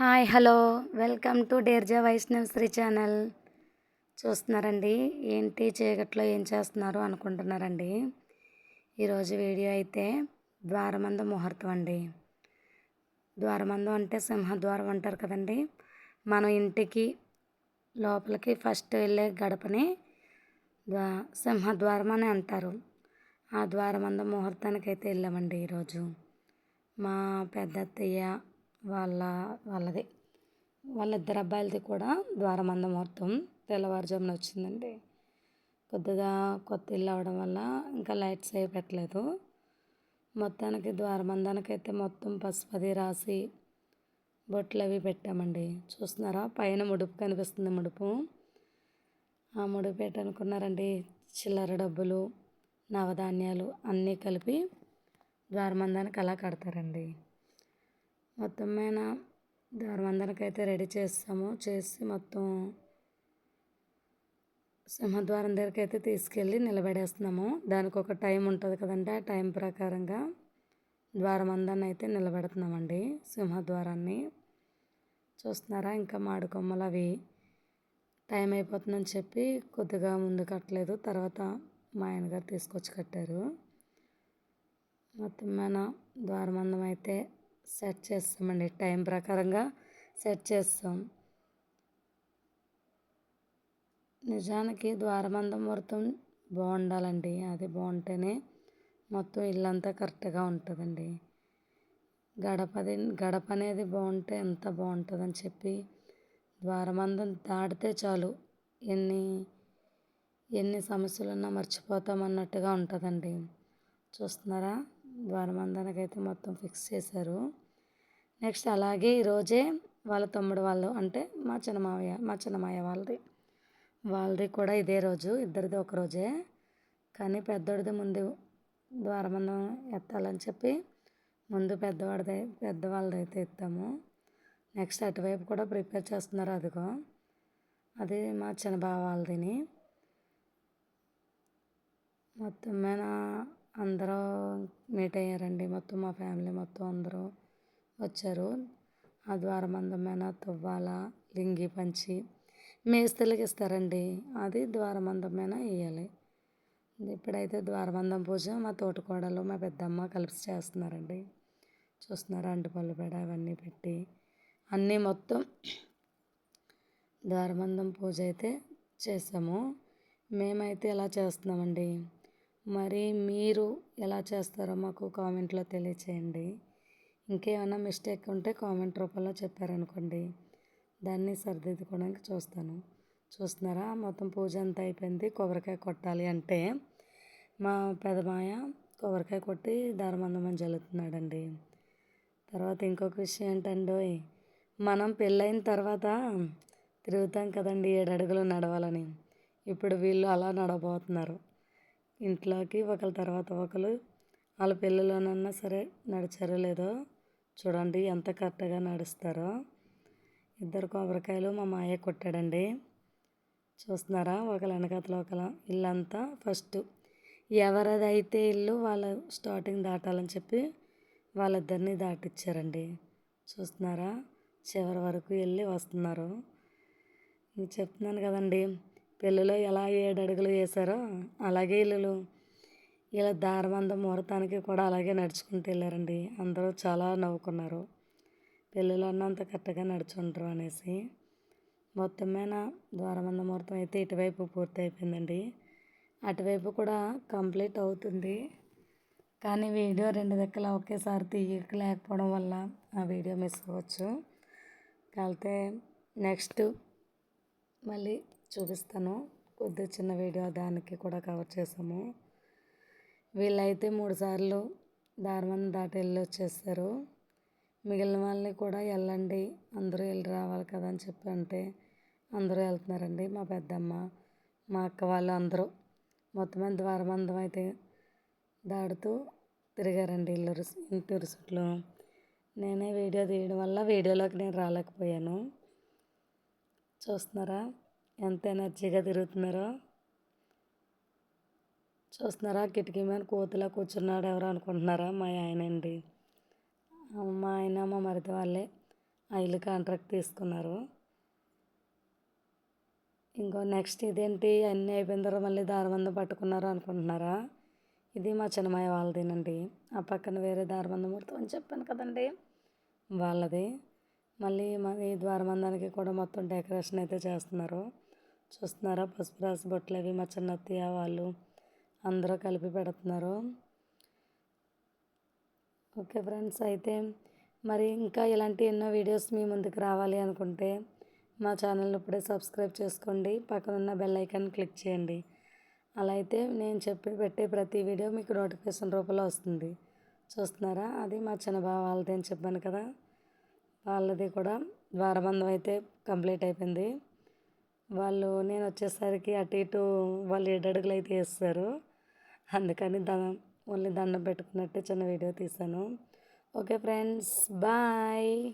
Hi hello. Welcome to డేర్జా Vaishnav Shri channel. చూస్తున్నారండి. ఏంటి చీకట్లో ఏం చేస్తున్నారు అనుకుంటున్నారండి. ఈరోజు వీడియో అయితే ద్వారమంద ముహూర్తం అండి. ద్వారమందం అంటే సింహద్వారం అంటారు కదండి. మనం ఇంటికి లోపలికి ఫస్ట్ వెళ్ళే గడపని ద్వా సింహద్వారం అని అంటారు. ఆ ద్వారమంద ముహూర్తానికి అయితే వెళ్ళామండి ఈరోజు. మా పెద్ద అత్తయ్య వాళ్ళ వాళ్ళది. వాళ్ళిద్దరు అబ్బాయిలది కూడా ద్వారమంద ముహూర్తం తెల్లవారుజామున వచ్చిందండి. కొద్దిగా కొత్త ఇల్లు అవడం వల్ల ఇంకా లైట్స్ అవి పెట్టలేదు. మొత్తానికి ద్వారమందానికి అయితే మొత్తం పసుపది రాసి బొట్లు అవి పెట్టామండి. చూస్తున్నారా? పైన ముడుపు కనిపిస్తుంది ముడుపు. ఆ ముడుపు పెట్టనుకున్నారండి చిల్లర డబ్బులు నవధాన్యాలు అన్నీ కలిపి ద్వారమందానికి అలా కడతారండి. మొత్తం మీద ద్వారమందానికి అయితే రెడీ చేస్తాము. చేసి మొత్తం సింహద్వారం దగ్గరికి అయితే తీసుకెళ్ళి నిలబడేస్తున్నాము. దానికి ఒక టైం ఉంటుంది కదండి ఆ టైం ప్రకారంగా ద్వారమందాన్ని అయితే నిలబెడుతున్నామండి సింహద్వారాన్ని. చూస్తున్నారా ఇంకా మాడుకొమ్మలు అవి టైం అయిపోతుందని చెప్పి కొద్దిగా ముందు కట్టలేదు తర్వాత మా ఆయనగారు తీసుకొచ్చి కట్టారు. మొత్తం మన ద్వారమందం అయితే సెట్ చేస్తామండి. టైం ప్రకారంగా సెట్ చేస్తాం. నిజానికి ద్వారబంధం ముహూర్తం బాగుండాలండి. అది బాగుంటేనే మొత్తం ఇల్లంతా కరెక్ట్గా ఉంటుందండి. గడపది గడప అనేది బాగుంటే ఎంత బాగుంటుందని చెప్పి ద్వారబంధం దాటితే చాలు. ఎన్ని ఎన్ని సమస్యలున్నా మర్చిపోతాం అన్నట్టుగా ఉంటుందండి. చూస్తున్నారా? ద్వారమందానికైతే అయితే మొత్తం ఫిక్స్ చేశారు. నెక్స్ట్ అలాగే ఈరోజే వాళ్ళ తమ్ముడు వాళ్ళు అంటే మా చిన్న మావయ్య మా చిన్నమాయ వాళ్ళది. వాళ్ళది కూడా ఇదే రోజు ఇద్దరిది ఒక రోజే. కానీ పెద్దోడిది ముందు ద్వారబంధం ఎత్తాలని చెప్పి ముందు పెద్దవాడిది పెద్దవాళ్ళది అయితే ఎత్తాము. నెక్స్ట్ అటువైపు కూడా ప్రిపేర్ చేస్తున్నారు అదిగో. అది మా చిన్న బావ వాళ్ళదిని. మొత్తం మీద అందరూ మీట్ అయ్యారండి. మొత్తం మా ఫ్యామిలీ మొత్తం అందరూ వచ్చారు. ఆ ద్వారబంధం మీద తువ్వాల లింగి పంచి మేస్తలకి ఇస్తారండి. అది ద్వారబంధం మీద వేయాలి ఇప్పుడైతే ద్వారబంధం పూజ మా తోటకోడలు మా పెద్దమ్మ కలిసి చేస్తున్నారండి. చూస్తున్నారు అంటుపళ్ళు పేడ అవన్నీ పెట్టి అన్నీ మొత్తం ద్వారబంధం పూజ అయితే చేసాము. మేమైతే ఎలా చేస్తున్నామండి? మరి మీరు ఎలా చేస్తారో మాకు కామెంట్లో తెలియచేయండి. ఇంకేమైనా మిస్టేక్ ఉంటే కామెంట్ రూపంలో చెప్పారనుకోండి. దాన్ని సరిదిద్దుకోవడానికి చూస్తాను. చూస్తున్నారా? మొత్తం పూజ అంతా అయిపోయింది. కొబ్బరికాయ కొట్టాలి అంటే మా పెదమాయ కొబ్బరికాయ కొట్టి దారమందమని జల్లుతున్నాడండి. తర్వాత ఇంకొక విషయం ఏంటంటే మనం పెళ్ళైన తర్వాత తిరుగుతాం కదండి ఏడు అడుగులు నడవాలని. ఇప్పుడు వీళ్ళు అలా నడవబోతున్నారు. ఇంట్లోకి ఒకరి తర్వాత ఒకరు వాళ్ళ పెళ్ళిలోనన్నా సరే నడిచారో లేదో చూడండి ఎంత కరెక్ట్గా నడుస్తారో. ఇద్దరు కొబ్బరికాయలు మా మాయ కొట్టాడండి. చూస్తున్నారా? ఒకళ్ళ వెనకతలో ఒకళ్ళ ఇల్లంతా ఫస్ట్ ఎవరిదైతే ఇల్లు వాళ్ళ స్టార్టింగ్ దాటాలని చెప్పి వాళ్ళిద్దరిని దాటిచ్చారండి. చూస్తున్నారా? చివరి వరకు వెళ్ళి వస్తున్నారు. చెప్తున్నాను కదండి పెళ్ళిలో ఎలా ఏడు అడుగులు వేశారో అలాగే వీళ్ళు ఇలా దారబంద ముహూర్తానికి కూడా అలాగే నడుచుకుంటూ వెళ్ళారండి. అందరూ చాలా నవ్వుకున్నారు. పెళ్ళిలో అన్నంత కరెక్ట్గా నడుచుంటారు అనేసి. మొత్తం మీద ద్వారబంద ముహూర్తం అయితే ఇటువైపు పూర్తి అయిపోయిందండి. అటువైపు కూడా కంప్లీట్ అవుతుంది. కానీ వీడియో రెండు దగ్గర ఒకేసారి తీయలేకపోవడం వల్ల ఆ వీడియో మిస్ అవ్వచ్చు. కాకపోతే నెక్స్ట్ మళ్ళీ చూపిస్తాను. కొద్ది చిన్న వీడియో దానికి కూడా కవర్ చేసాము. వీళ్ళైతే మూడు సార్లు దారిమంది దాటి వెళ్ళి వచ్చేస్తారు. మిగిలిన వాళ్ళని కూడా వెళ్ళండి అందరూ వెళ్ళి రావాలి కదా అని చెప్పి అంటే అందరూ వెళ్తున్నారండి. మా పెద్దమ్మ మా అక్క వాళ్ళు అందరూ మొత్తం మీద ద్వారబంధం అయితే దాడుతూ తిరిగారండి ఇల్లు ఇంటి రుసుట్లో నేనే వీడియో తీయడం వల్ల వీడియోలోకి నేను రాలేకపోయాను. చూస్తున్నారా? ఎంత ఎనర్జీగా తిరుగుతున్నారో. చూస్తున్నారా? కిటికీ మీద కోతిలా కూర్చున్నాడు ఎవరు అనుకుంటున్నారా? మా ఆయన అండి. మా ఆయన మా మరిది వాళ్ళే ఆ ఇల్లు కాంట్రాక్ట్ తీసుకున్నారు. ఇంకో నెక్స్ట్ ఇదేంటి? అన్నీ అయిపోయిన తర్వాత మళ్ళీ దారబందం పట్టుకున్నారు అనుకుంటున్నారా? ఇది మా చిన్నమాయ వాళ్ళదేనండి. ఆ పక్కన వేరే దారబంధం ముడతాం అని చెప్పాను కదండి. వాళ్ళది. మళ్ళీ మా ఈ ద్వారబంధానికి కూడా మొత్తం డెకరేషన్ అయితే చేస్తున్నారు. చూస్తున్నారా? పసుపు రాసి బొట్లు అవి మా చిన్నత్తయ్య వాళ్ళు అందరూ కలిపి పెడుతున్నారు. ఓకే ఫ్రెండ్స్ అయితే మరి ఇంకా ఇలాంటి ఎన్నో వీడియోస్ మీ ముందుకు రావాలి అనుకుంటే మా ఛానల్ ఇప్పుడే సబ్స్క్రైబ్ చేసుకోండి. పక్కన ఉన్న బెల్ ఐకాన్ క్లిక్ చేయండి. అలా అయితే నేను చెప్పి పెట్టే ప్రతి వీడియో మీకు నోటిఫికేషన్ రూపంలో వస్తుంది. చూస్తున్నారా? అది మా చిన్న బావ వాళ్ళది అని చెప్పాను కదా. వాళ్ళది కూడా ద్వారబంధం అయితే కంప్లీట్ అయిపోయింది. వాళ్ళు నేను వచ్చేసరికి అటు ఇటు వాళ్ళు ఏడడుగులు అయితే వేస్తారు. అందుకని ద ఓన్లీ దండం పెట్టుకున్నట్టే చిన్న వీడియో తీశాను. Okay friends bye.